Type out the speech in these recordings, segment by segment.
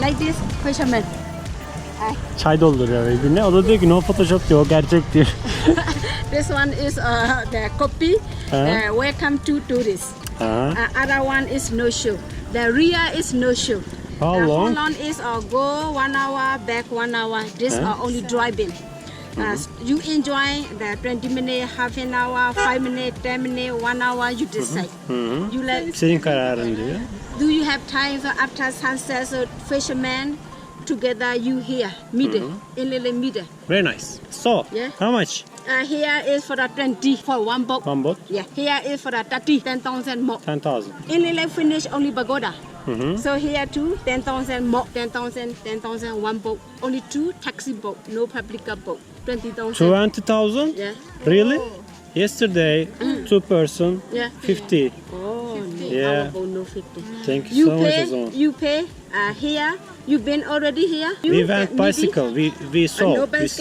like this fisherman. Uh, Çay dolduruyor birbirine. O da diyor ki no photoshop diyor o gerçek diyor. this one is uh, the copy. Uh, welcome to tourists. Uh, other one is no show. The rear is no show. How the long? Holland is uh, go one hour, back one hour. This Huh? are only driving. Uh, you enjoy the 20 minute, half an hour, 5 minute, 10 minute, 1 hour, you decide. You like, Senin kararın diyor. do you have time for after sunset, so fishermen together, you here, middle, in little middle. Very nice. So, Yeah. how much? Uh, here is for the 20 for one boat. One boat? Yeah, here is for the 30, 10,000 more. 10,000. In little finish only pagoda. Mhm. So here too, 10,000 more, 10,000, 10,000, one boat. Only two taxi boat, no public boat. 20,000. 20,000? Yeah. Really? Yesterday, two person, Yeah. 50. Oh, Yeah. Our no 50. Thank you, You so much. pay, Ozan. you pay uh, here. You been already here? You, We uh, went maybe? bicycle. We we Uh, saw. no We s-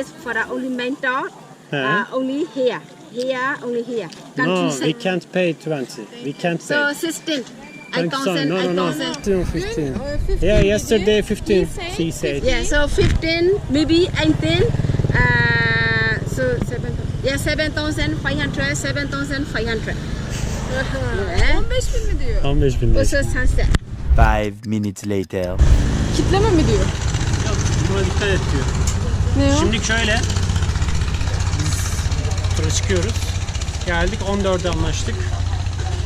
is for the only mentor. Uh-huh. Uh, only here. Here, only here. No, we can't pay 20. We can't So 16. Thank you, son. 8,000, No, no, no. 8,000. 15, 15. Uh, 15 Yeah, yesterday 15. She said. Yeah, so 15, maybe 18. Uh, so 7, yeah, 7,500, 7,500. Yeah. 15 bin mi diyor? 15 bin lira. Also sunset. Five minutes later. Kitleme mi diyor? Buna dikkat et diyor. Ne o? Şimdi şöyle. Biz tura çıkıyoruz. Geldik 14'e anlaştık.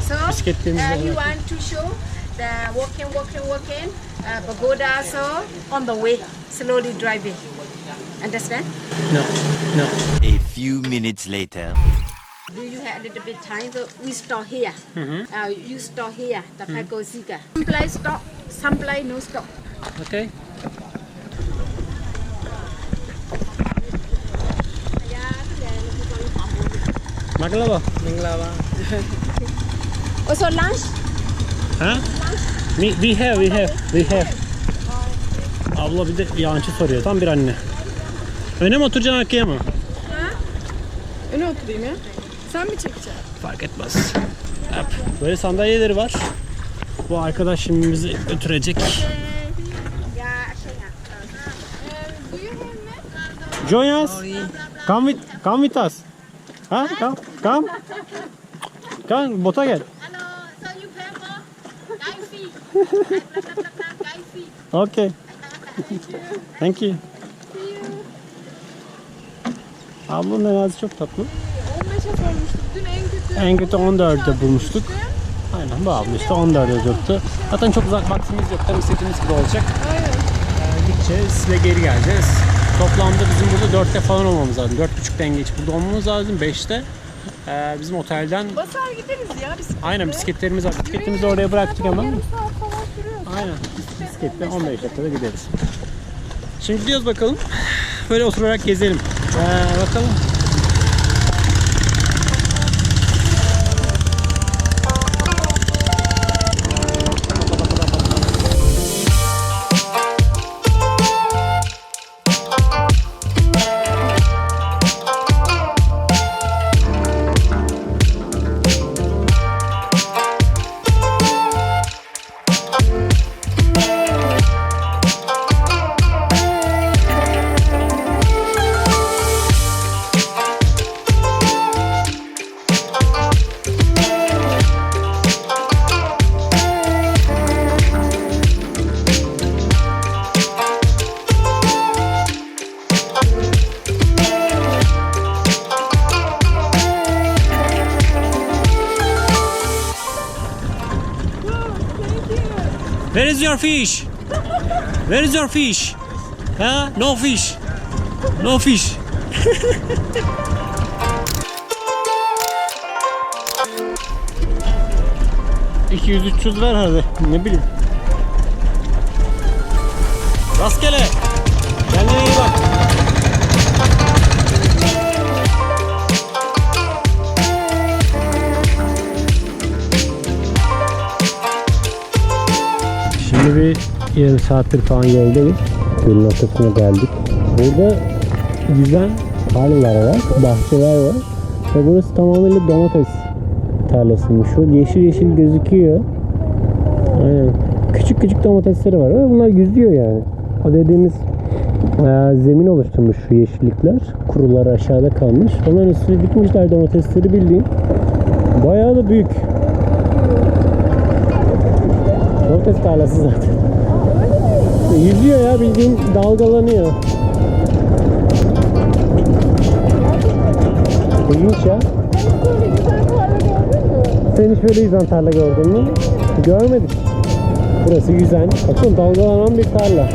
So Bisikletlerimizi uh, he want to show the walking, walking, walking. Uh, pagoda, so on the way, slowly driving. Understand? No, no. A few minutes later. Do you have a little bit time? So we stop here. Uh, you stop here, the mm Zika. Some place stop, some place no stop. Okay. Maglava. Also lunch? Ha? We, we have, we have, we have. Abla bir de yancı soruyor. Tam bir anne. Öne mi oturacaksın arkaya mı? Öne oturayım ya. Sen mi çekeceksin? Fark etmez. Hop. Böyle sandalyeleri var. Bu arkadaş şimdi bizi götürecek. Join us. Come with, come with us. Ha? Come, come. Come, bota gel. Hello, so you pay for guide fee. guide fee. Okay. Thank you. Ablanın arazi çok tatlı. 15'e sormuştuk. Dün en kötü. En kötü 14'de bulmuştuk. Aynen bu abla işte 14 yazıyordu. Zaten çok uzak vaktimiz yok. Tam istediğimiz gibi olacak. Aynen. Ee, gideceğiz ve geri geleceğiz. Toplamda bizim burada 4'te falan olmamız lazım. 4.30'da en geç burada olmamız lazım. 5'te ee, bizim otelden Basar gideriz ya bisikletle. aynen bisikletlerimiz var. Bisikletimizi oraya bıraktık hemen. Yarım saat falan sürüyor. Aynen. Bisikletle 15 dakikada gideriz. Şimdi gidiyoruz bakalım. Böyle oturarak gezelim. Ee, bakalım. Your fish? Where is your fish? Ha? No fish. No fish. ...200-300 ver hadi. Ne bileyim. Rastgele. Kendine iyi bak. Şimdi bir yarım saattir falan yoldayız. Gölün ortasına geldik. Burada güzel tarlalar var, bahçeler var. Ve burası tamamıyla domates tarlasıymış şu. Yeşil yeşil gözüküyor. Aynen. Küçük küçük domatesleri var. Ama bunlar yüzüyor yani. O dediğimiz e, zemin oluşturmuş şu yeşillikler. Kurular aşağıda kalmış. Onların üstüne dikmişler domatesleri bildiğin. Bayağı da büyük. Domates tarlası zaten. Yüzüyor ya bildiğin dalgalanıyor. İlginç ya. Sen hiç böyle yüzen tarla gördün mü? Görmedik. Burası yüzen. Bakın dalgalanan bir tarla.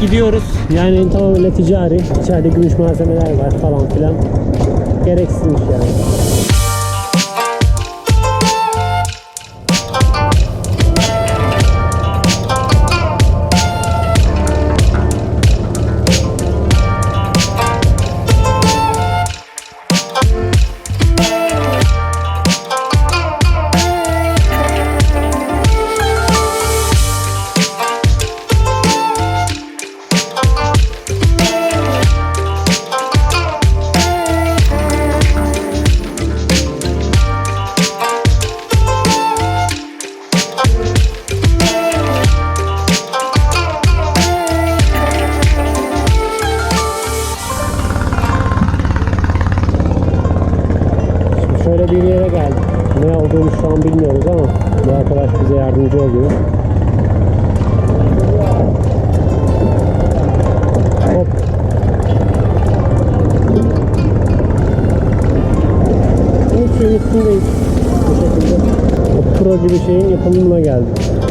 Gidiyoruz. Yani tamamen ticari. İçeride gümüş malzemeler var falan filan. Gereksizmiş yani. Bir yere geldik. Ne olduğunu şu an bilmiyoruz ama bu arkadaş bize yardımcı oluyor. Hop. Bu şekilde. O pro gibi şeyin yapımına geldik.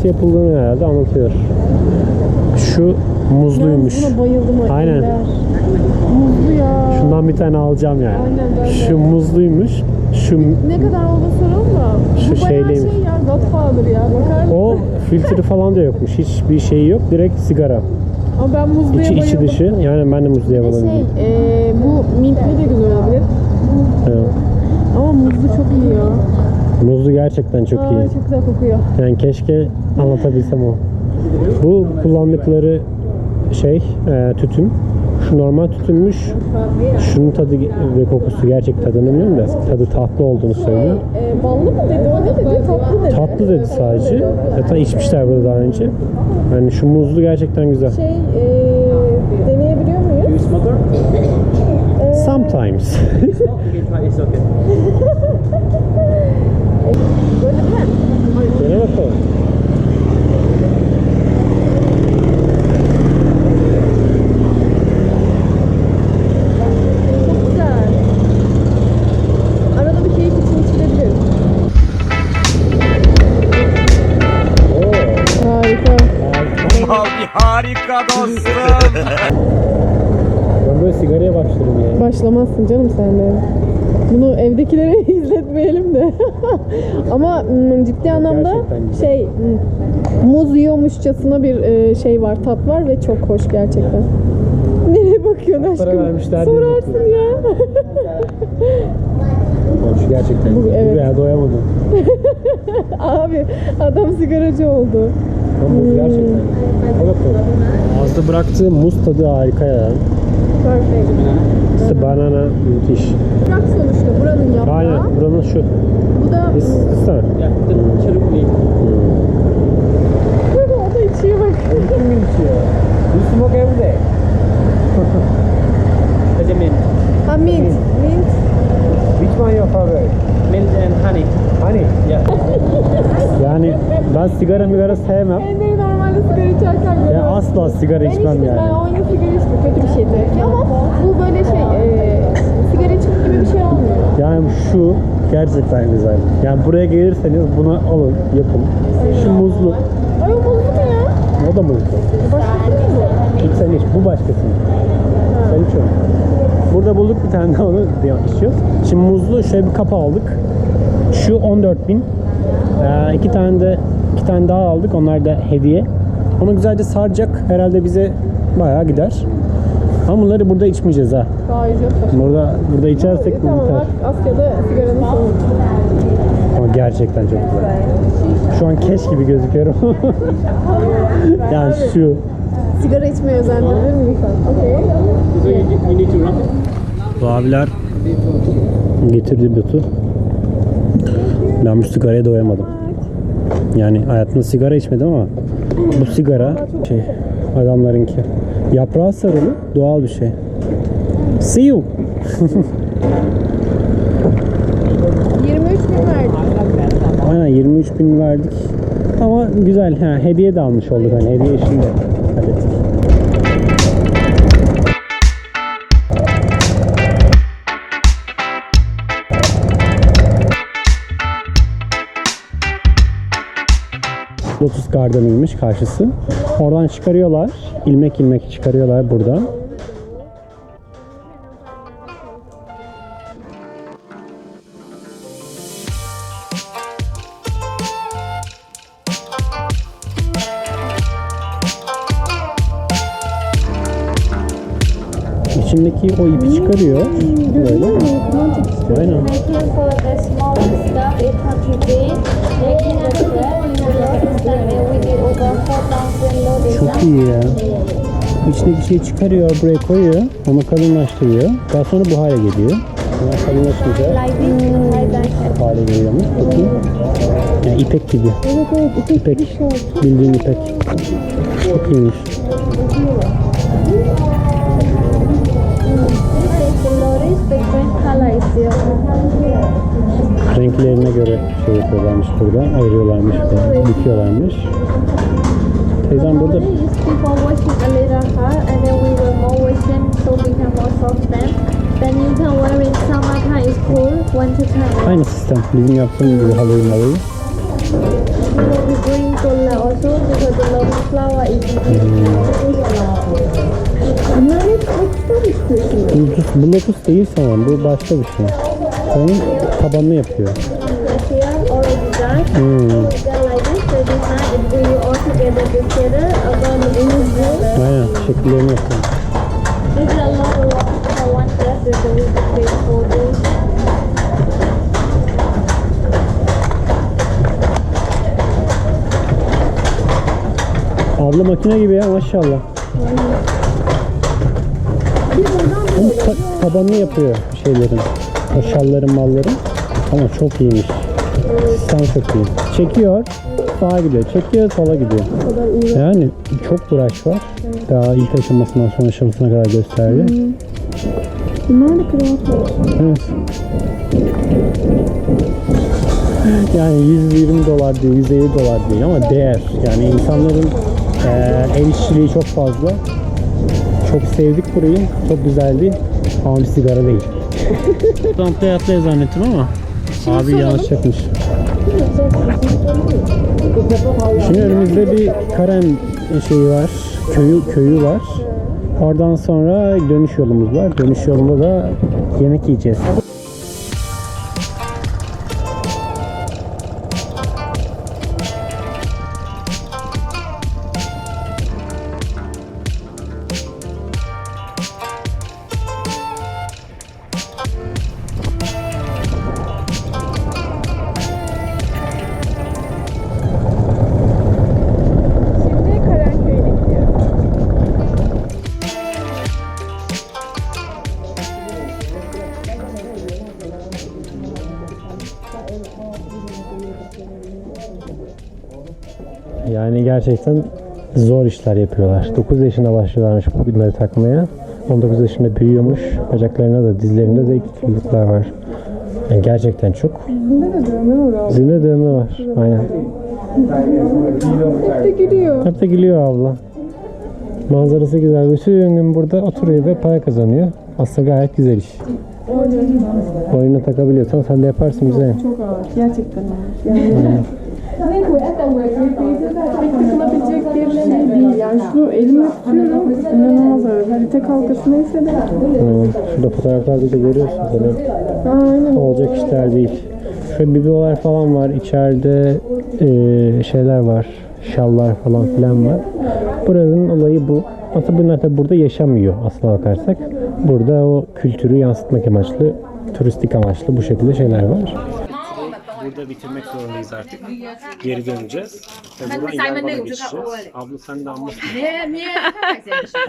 Nasıl yapıldığını herhalde anlatıyor. Şu muzluymuş. Buna bayıldım. Aynen. eller. Muzlu ya. Şundan bir tane alacağım yani. Aynen ben. Şu muzluymuş. Şu Ne kadar oldu soralım da. Şu Bu şey ya Godfather ya. Bakar mısın? o filtre falan da yokmuş. Hiçbir şeyi yok. Direkt sigara. Ama ben muzluya İçi içi bayıldım. dışı. Yani ben de muzluya de bayıldım. şey, e, bu mintli de güzel olabilir. Evet. Ama muzlu çok iyi ya. Muzlu gerçekten çok Aa, iyi. çok güzel kokuyor. Yani keşke anlatabilsem o. Bu kullandıkları şey e, tütün. Şu normal tütünmüş. Şunun tadı ve kokusu gerçek tadını bilmiyorum da tadı tatlı olduğunu söylüyor. E, ballı mı dedi? O ne dedi? Tatlı dedi. Tatlı dedi sadece. Zaten içmişler burada daha önce. Yani şu muzlu gerçekten güzel. Şey, e, deneyebiliyor muyuz? Sometimes. Böyle Başlamazsın canım sen de. Bunu evdekilere izletmeyelim de. Ama ciddi anlamda Gerçekten şey muz yiyormuşçasına bir e, şey var, tat var ve çok hoş gerçekten. Nereye bakıyorsun aşkım? vermişler diye Sorarsın ya. Şu gerçekten Bu- evet. Veya doyamadım. Abi adam sigaracı oldu. Ama gerçekten. Al bakalım. Ağızda bıraktığı muz tadı harika ya. Perfect. İşte banana müthiş. Bırak sonuçta buranın yaprağı. Aynen buranın şu. Bu da Is, is that? Yeah, the cherry leaf. o da içiyor bak. You smoke every day. As a mint. Ha mint. Mint. Which one your favorite? Mint and honey. Honey. Yeah. Yani ben sigara migara sevmem. Asla sigara Ben içmem içtim, yani. Ben 10 yıl sigara içtim. Kötü bir şey ki ama bu böyle şey, e, sigara içmek gibi bir şey olmuyor. Yani şu gerçekten güzel. Yani buraya gelirseniz bunu alın, yapın. Şu muzlu. Ay o bozdu mu ya? O da muzlu. Başkası mı bu? Hiç sen iç. Bu başkası. Sen iç onu. Burada bulduk bir tane daha onu içiyoruz. Şimdi muzlu şöyle bir kap aldık. Şu 14 bin. Ee, iki tane de iki tane daha aldık. Onlar da hediye. Onu güzelce saracak. Herhalde bize bayağı gider. Ama bunları burada içmeyeceğiz ha. Daha var. Burada burada içersek bu Tamam biter. bak Asya'da sigaranın sonu. Ama gerçekten çok güzel. Şu an keş gibi gözüküyorum. yani şu. Sigara içmeye özendirir mi insan? Okey. Bu abiler getirdi botu. Ben bu sigaraya doyamadım. Yani hayatımda sigara içmedim ama bu sigara şey adamlarınki. Yaprağı sarılı doğal bir şey. See you. 23 bin verdik. Aynen 23 bin verdik. Ama güzel. Ha, hediye de almış olduk. Hani hediye işini Lotus Garden'ıymış karşısı. Oradan çıkarıyorlar. ilmek ilmek çıkarıyorlar buradan. İçindeki o ipi çıkarıyor. Böyle. Aynen. Making for the small stuff it contribute making a trap in the last time we did over 4,000 loaded Çok iyi ya. İçindeki şeyi çıkarıyor, buraya koyuyor. Onu kalınlaştırıyor. Daha sonra bu hale geliyor. Sonra kalınlaşınca bu hale geliyormuş. Bakayım. Yani ipek gibi. Evet evet. İpek. Bildiğin ipek. Çok iyiymiş. Renklerine göre şey yapıyorlarmış burada. Ayırıyorlarmış ve dikiyorlarmış. Teyzem burada aynı sistem. Bizim yaptığımız gibi Lotus'tan istiyorsun. Lotus, bu lotus değil sanırım. Bu başka bir şey. Onun tabanını yapıyor. Hmm. The blue. Aynen. Şekillerini yapıyor. Abla makine gibi ya maşallah. Ta- tabanını yapıyor şeylerin. O şalların malların. Ama çok iyiymiş. Sistem çok iyi. Çekiyor, sağa gidiyor. Çekiyor, sola gidiyor. Yani çok uğraş var. Daha ilk aşamasından son aşamasına kadar gösterdi. Bunlar da. Evet. Yani 120 dolar değil, 150 dolar değil ama değer. Yani insanların eee el işçiliği çok fazla. Çok sevdik burayı. Çok güzeldi. Ama bir sigara değil. Atlaya atlaya zannettim ama abi yanlış yapmış. Şimdi önümüzde bir Karen şeyi var. Köyü köyü var. Oradan sonra dönüş yolumuz var. Dönüş yolunda da yemek yiyeceğiz. Yani gerçekten zor işler yapıyorlar. 9 yaşında başlıyorlarmış bunları takmaya. 19 yaşında büyüyormuş. Bacaklarına da dizlerinde de kilitlikler var. Yani gerçekten çok. Dizinde de dövme var. Dizinde dövme var. Aynen. Hep de gülüyor. Hep de gülüyor abla. Manzarası güzel. Bütün gün burada oturuyor ve para kazanıyor. Aslında gayet güzel iş. Oyunu takabiliyorsan sen de yaparsın bize. Çok ağır. Gerçekten ağır. Yani. Takılabilecek bir şey değil. Yani şu elimle tutuyorum. İnanılmaz ağır. Harita kalkası neyse de. Hı, Şurada fotoğraflarda da görüyorsun zaten. Aynen. Olacak işler değil. Şöyle bibelolar falan var. İçeride eee, şeyler var. Şallar falan filan var. Buranın olayı bu. Aslında bunlar tabi burada yaşamıyor aslına bakarsak. Burada o kültürü yansıtmak amaçlı, turistik amaçlı bu şekilde şeyler var. Burada bitirmek zorundayız artık. Geri döneceğiz. Ve buradan Yangon'a geçeceğiz. Abla sen de anlasın.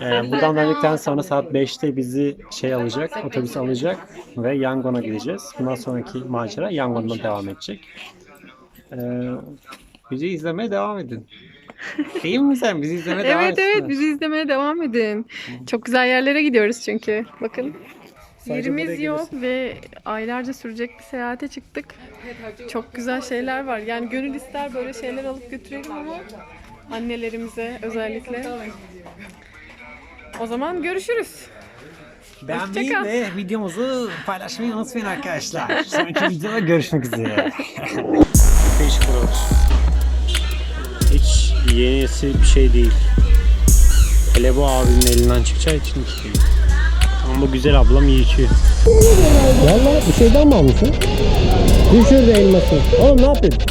Ee, buradan döndükten sonra saat 5'te bizi şey alacak, otobüs alacak ve Yangon'a gideceğiz. Bundan sonraki macera Yangon'dan devam edecek. Ee, bizi izlemeye devam edin. Değil mi sen? Bizi izlemeye devam Evet evet etsinler. bizi izlemeye devam edin. Çok güzel yerlere gidiyoruz çünkü. Bakın. Sadece buraya Yerimiz yok ve aylarca sürecek bir seyahate çıktık. Çok güzel şeyler var. Yani gönül ister böyle şeyler alıp götürelim ama annelerimize özellikle. O zaman görüşürüz. Beğenmeyi Hoşça kal. ve videomuzu paylaşmayı unutmayın arkadaşlar. Sonraki videoda görüşmek üzere. Değişik buralar. Hiç yenisi bir şey değil. Hele bu abimin elinden çıkacağı için hiç değil. Ama güzel ablam iyi içiyor. Valla bir şeyden mi almışsın? Düşürdü elması. Oğlum ne yapıyorsun?